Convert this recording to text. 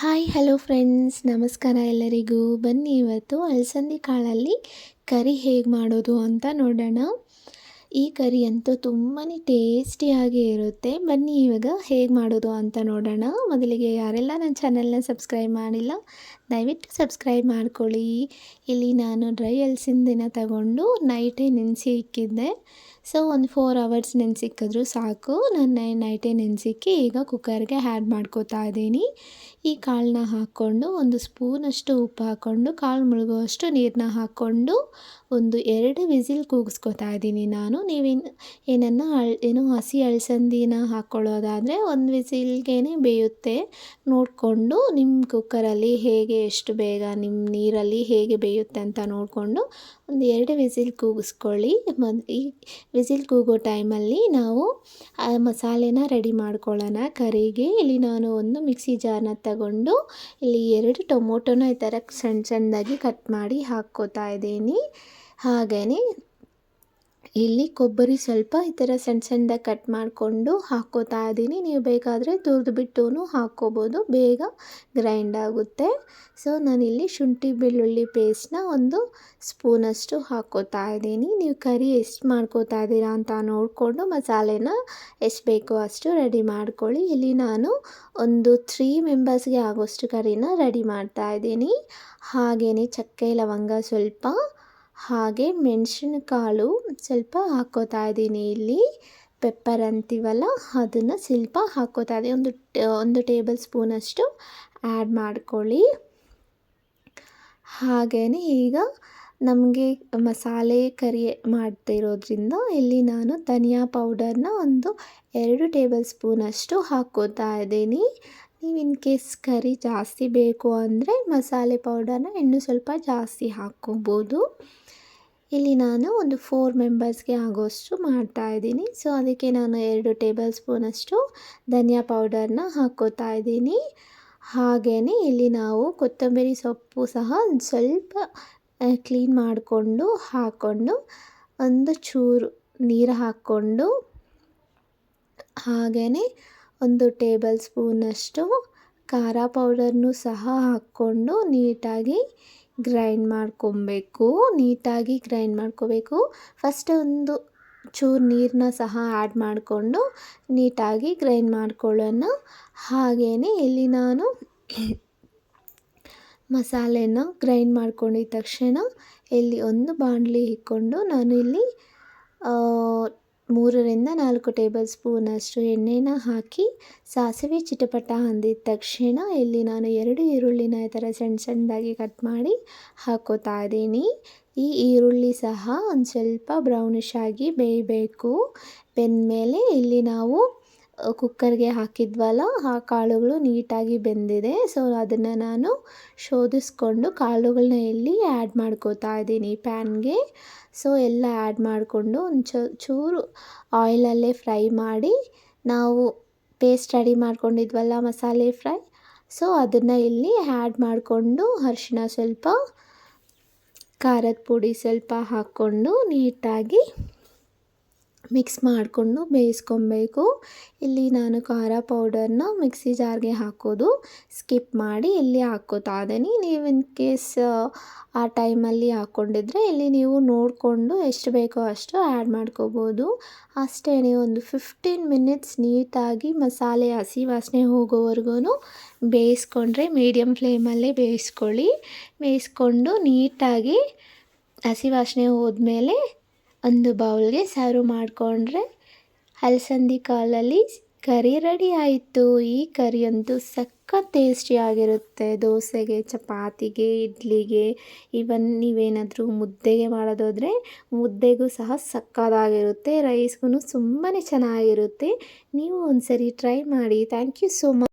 Hi, hello friends. ನಮಸ್ಕಾರ ಎಲ್ಲರಿಗೂ. ಬನ್ನಿ ಇವತ್ತು ಅಲಸಂದಿ ಕಾಳಲ್ಲಿ ಕರಿ ಹೇಗೆ ಮಾಡೋದು ಅಂತ ನೋಡೋಣ. ಈ ಕರಿ ಅಂತೂ ತುಂಬಾ ಟೇಸ್ಟಿಯಾಗಿ ಇರುತ್ತೆ. ಬನ್ನಿ ಇವಾಗ ಹೇಗೆ ಮಾಡೋದು ಅಂತ ನೋಡೋಣ. ಮೊದಲಿಗೆ ಯಾರೆಲ್ಲ ನನ್ನ ಚಾನೆಲ್ನ ಸಬ್ಸ್ಕ್ರೈಬ್ ಮಾಡಿಲ್ಲ, ದಯವಿಟ್ಟು ಸಬ್ಸ್ಕ್ರೈಬ್ ಮಾಡ್ಕೊಳ್ಳಿ. ಇಲ್ಲಿ ನಾನು ಡ್ರೈ ಅಲಸಿಂದಿನ ತಗೊಂಡು ನೈಟೇ ನೆನೆಸಿ ಇಕ್ಕಿದ್ದೆ. ಸೊ ಒಂದು ಫೋರ್ ಅವರ್ಸ್ ನೆನೆಸಿಕ್ಕಿದ್ರು ಸಾಕು. ನನ್ನ ನೈಟೇ ನೆನೆಸಿಕ್ಕಿ ಈಗ ಕುಕ್ಕರ್ಗೆ ಆ್ಯಡ್ ಮಾಡ್ಕೋತಾ ಇದ್ದೀನಿ. ಈ ಕಾಳನ್ನ ಹಾಕ್ಕೊಂಡು ಒಂದು ಸ್ಪೂನಷ್ಟು ಉಪ್ಪು ಹಾಕ್ಕೊಂಡು, ಕಾಳು ಮುಳುಗುವಷ್ಟು ನೀರನ್ನ ಹಾಕ್ಕೊಂಡು ಒಂದು ಎರಡು ವಿಸಿಲ್ ಕೂಗಿಸ್ಕೊತಾ ಇದ್ದೀನಿ ನಾನು. ನೀವೇನು ಏನನ್ನ ಅಳ್, ಏನು ಹಸಿ ಅಳಸಂದಿನ ಹಾಕ್ಕೊಳ್ಳೋದಾದರೆ ಒಂದು ವಿಸಿಲ್ಗೇನೆ ಬೇಯುತ್ತೆ. ನೋಡಿಕೊಂಡು ನಿಮ್ಮ ಕುಕ್ಕರಲ್ಲಿ ಹೇಗೆ ಎಷ್ಟು ಬೇಗ ನಿಮ್ಮ ನೀರಲ್ಲಿ ಹೇಗೆ ಬೇಯುತ್ತೆ ಅಂತ ನೋಡಿಕೊಂಡು ಒಂದು ಎರಡು ವಿಸಿಲ್ ಕೂಗಿಸ್ಕೊಳ್ಳಿ. ಈ ವಿಸಿಲ್ ಕೂಗೋ ಟೈಮಲ್ಲಿ ನಾವು, ಆ, ಮಸಾಲೆನ ರೆಡಿ ಮಾಡ್ಕೊಳ್ಳೋಣ. ಕರಿಗೆ ಇಲ್ಲಿ ನಾನು ಒಂದು ಮಿಕ್ಸಿ ಜಾರ್ನ ತಗೊಂಡು ಇಲ್ಲಿ ಎರಡು ಟೊಮೊಟೊನ ಈ ಥರ ಸಣ್ಣ ಸಣ್ಣದಾಗಿ ಕಟ್ ಮಾಡಿ ಹಾಕ್ಕೋತಾ ಇದ್ದೀನಿ. ಹಾಗೆಯೇ ಇಲ್ಲಿ ಕೊಬ್ಬರಿ ಸ್ವಲ್ಪ ಈ ಥರ ಸಣ್ಣ ಸಣ್ಣದಾಗಿ ಕಟ್ ಮಾಡಿಕೊಂಡು ಹಾಕೋತಾ ಇದ್ದೀನಿ. ನೀವು ಬೇಕಾದರೆ ತುರಿದು ಬಿಟ್ಟು ಹಾಕ್ಕೋಬೋದು. ಬೇಗ ಗ್ರೈಂಡ್ ಆಗುತ್ತೆ. ಸೊ, ನಾನಿಲ್ಲಿ ಶುಂಠಿ ಬೆಳ್ಳುಳ್ಳಿ ಪೇಸ್ಟ್ನ ಒಂದು ಸ್ಪೂನಷ್ಟು ಹಾಕ್ಕೋತಾ ಇದ್ದೀನಿ. ನೀವು ಕರಿ ಎಷ್ಟು ಮಾಡ್ಕೋತಾ ಇದ್ದೀರಾ ಅಂತ ನೋಡಿಕೊಂಡು ಮಸಾಲೆನ ಎಷ್ಟು ಬೇಕೋ ಅಷ್ಟು ರೆಡಿ ಮಾಡ್ಕೊಳ್ಳಿ. ಇಲ್ಲಿ ನಾನು ಒಂದು ತ್ರೀ ಮೆಂಬರ್ಸ್ಗೆ ಆಗೋಷ್ಟು ಕರಿನ ರೆಡಿ ಮಾಡ್ತಾ ಇದ್ದೀನಿ. ಹಾಗೆಯೇ ಚಕ್ಕೆ, ಲವಂಗ ಸ್ವಲ್ಪ ಹಾಗೆ ಮೆಣಸಿನಕಾಳು ಸ್ವಲ್ಪ ಹಾಕೋತಾ ಇದ್ದೀನಿ ಇಲ್ಲಿ. ಪೆಪ್ಪರ್ ಅಂತೀವಲ್ಲ ಅದನ್ನು ಸ್ವಲ್ಪ ಹಾಕೋತಾ ಇದ್ದೀನಿ. ಒಂದು ಒಂದು ಟೇಬಲ್ ಸ್ಪೂನಷ್ಟು ಆ್ಯಡ್ ಮಾಡ್ಕೊಳ್ಳಿ. ಹಾಗೇ ಈಗ ನಮಗೆ ಮಸಾಲೆ ಕರಿ ಮಾಡ್ತಿರೋದ್ರಿಂದ ಇಲ್ಲಿ ನಾನು ಧನಿಯಾ ಪೌಡರ್ನ ಒಂದು ಎರಡು ಟೇಬಲ್ ಸ್ಪೂನಷ್ಟು ಹಾಕ್ಕೋತಾ ಇದ್ದೀನಿ. ನೀವು ಇನ್ ಕೇಸ್ ಕರಿ ಜಾಸ್ತಿ ಬೇಕು ಅಂದರೆ ಮಸಾಲೆ ಪೌಡರ್ನ ಇನ್ನೂ ಸ್ವಲ್ಪ ಜಾಸ್ತಿ ಹಾಕ್ಕೋಬೋದು. ಇಲ್ಲಿ ನಾನು ಒಂದು ಫೋರ್ ಮೆಂಬರ್ಸ್ಗೆ ಆಗೋಷ್ಟು ಮಾಡ್ತಾ ಇದ್ದೀನಿ. ಸೊ ಅದಕ್ಕೆ ನಾನು ಎರಡು ಟೇಬಲ್ ಸ್ಪೂನಷ್ಟು ಧನಿಯಾ ಪೌಡರ್ನ ಹಾಕ್ಕೋತಾ ಇದ್ದೀನಿ. ಹಾಗೆಯೇ ಇಲ್ಲಿ ನಾವು ಕೊತ್ತಂಬರಿ ಸೊಪ್ಪು ಸಹ ಸ್ವಲ್ಪ ಕ್ಲೀನ್ ಮಾಡಿಕೊಂಡು ಹಾಕ್ಕೊಂಡು ಒಂದು ಚೂರು ನೀರು ಹಾಕ್ಕೊಂಡು ಹಾಗೆಯೇ ಒಂದು ಟೇಬಲ್ ಸ್ಪೂನಷ್ಟು ಖಾರ ಪೌಡರ್ನೂ ಸಹ ಹಾಕ್ಕೊಂಡು ನೀಟಾಗಿ ಗ್ರೈಂಡ್ ಮಾಡ್ಕೊಬೇಕು, ನೀಟಾಗಿ ಗ್ರೈಂಡ್ ಮಾಡ್ಕೋಬೇಕು. ಫಸ್ಟ್ ಒಂದು ಚೂರು ನೀರನ್ನ ಸಹ ಆ್ಯಡ್ ಮಾಡಿಕೊಂಡು ನೀಟಾಗಿ ಗ್ರೈಂಡ್ ಮಾಡ್ಕೊಳ್ಳೋಣ. ಹಾಗೆಯೇ ಇಲ್ಲಿ ನಾನು ಮಸಾಲೆನ ಗ್ರೈಂಡ್ ಮಾಡ್ಕೊಂಡಿದ್ದ ತಕ್ಷಣ ಇಲ್ಲಿ ಒಂದು ಬಾಣಲಿ ಇಕ್ಕೊಂಡು ನಾನು ಇಲ್ಲಿ ಮೂರರಿಂದ ನಾಲ್ಕು ಟೇಬಲ್ ಸ್ಪೂನಷ್ಟು ಎಣ್ಣೆನ ಹಾಕಿ ಸಾಸಿವೆ ಚಿಟಪಟ ಅಂದಿದ ತಕ್ಷಣ ಇಲ್ಲಿ ನಾನು ಎರಡು ಈರುಳ್ಳಿನ ಈ ಥರ ಸಣ್ಣ ಸಣ್ಣದಾಗಿ ಕಟ್ ಮಾಡಿ ಹಾಕೋತಾ ಇದ್ದೀನಿ. ಈ ಈರುಳ್ಳಿ ಸಹ ಒಂದು ಸ್ವಲ್ಪ ಬ್ರೌನಿಷ್ ಆಗಿ ಬೇಯಬೇಕು ಬೆಂದಮೇಲೆ ಇಲ್ಲಿ ನಾವು ಕುಕ್ಕರ್ಗೆ ಹಾಕಿದ್ವಲ್ಲ, ಆ ಕಾಳುಗಳು ನೀಟಾಗಿ ಬೆಂದಿದೆ. ಸೊ ಅದನ್ನು ನಾನು ಶೋಧಿಸ್ಕೊಂಡು ಕಾಳುಗಳನ್ನ ಇಲ್ಲಿ ಆ್ಯಡ್ ಮಾಡ್ಕೋತಾ ಇದ್ದೀನಿ ಪ್ಯಾನ್ಗೆ ಸೊ ಎಲ್ಲ ಆ್ಯಡ್ ಮಾಡಿಕೊಂಡು ಒಂದು ಚೂರು ಆಯಿಲಲ್ಲೇ ಫ್ರೈ ಮಾಡಿ, ನಾವು ಪೇಸ್ಟ್ ರೆಡಿ ಮಾಡ್ಕೊಂಡಿದ್ವಲ್ಲ ಮಸಾಲೆ ಫ್ರೈ ಸೊ ಅದನ್ನು ಇಲ್ಲಿ ಆ್ಯಡ್ ಮಾಡಿಕೊಂಡು ಅರಿಶಿನ ಸ್ವಲ್ಪ, ಖಾರದ ಪುಡಿ ಸ್ವಲ್ಪ ಹಾಕ್ಕೊಂಡು ನೀಟಾಗಿ ಮಿಕ್ಸ್ ಮಾಡಿಕೊಂಡು ಬೇಯಿಸ್ಕೊಬೇಕು. ಇಲ್ಲಿ ನಾನು ಖಾರ ಪೌಡರ್ನ ಮಿಕ್ಸಿ ಜಾರ್ಗೆ ಹಾಕೋದು ಸ್ಕಿಪ್ ಮಾಡಿ ಇಲ್ಲಿ ಹಾಕ್ಕೋತಾ ಇದ್ದೀನಿ. ನೀವು ಇನ್ ಕೇಸ್, ಆ ಟೈಮಲ್ಲಿ ಹಾಕ್ಕೊಂಡಿದ್ರೆ ಇಲ್ಲಿ ನೀವು ನೋಡಿಕೊಂಡು ಎಷ್ಟು ಬೇಕೋ ಅಷ್ಟು ಆ್ಯಡ್ ಮಾಡ್ಕೋಬೋದು. ಅಷ್ಟೇ ಒಂದು ಫಿಫ್ಟೀನ್ ಮಿನಿಟ್ಸ್ ನೀಟಾಗಿ ಮಸಾಲೆ, ಹಸಿ ವಾಸನೆ ಹೋಗೋವರೆಗೂ ಬೇಯಿಸ್ಕೊಂಡ್ರೆ ಮೀಡಿಯಮ್ ಫ್ಲೇಮಲ್ಲೇ ಬೇಯಿಸ್ಕೊಳ್ಳಿ. ಬೇಯಿಸ್ಕೊಂಡು ನೀಟಾಗಿ ಹಸಿ ವಾಸನೆ ಹೋದ್ಮೇಲೆ ಒಂದು ಬೌಲ್ಗೆ ಸರ್ವ್ ಮಾಡಿಕೊಂಡ್ರೆ ಅಲಸಂದಿ ಕಾಲಲ್ಲಿ ಕರಿ ರೆಡಿ ಆಯಿತು. ಈ ಕರಿ ಅಂತೂ ಸಖತ್ ಟೇಸ್ಟಿಯಾಗಿರುತ್ತೆ ದೋಸೆಗೆ, ಚಪಾತಿಗೆ, ಇಡ್ಲಿಗೆ ಇವನ್ ನೀವೇನಾದರೂ ಮುದ್ದೆಗೆ ಮಾಡೋದಾದರೆ ಮುದ್ದೆಗೂ ಸಹ ಸಕ್ಕತ್ತಾಗಿರುತ್ತೆ ರೈಸ್ಗೂ ತುಂಬಾ ಚೆನ್ನಾಗಿರುತ್ತೆ. ನೀವು ಒಂದು ಸರಿ ಟ್ರೈ ಮಾಡಿ. Thank you so much.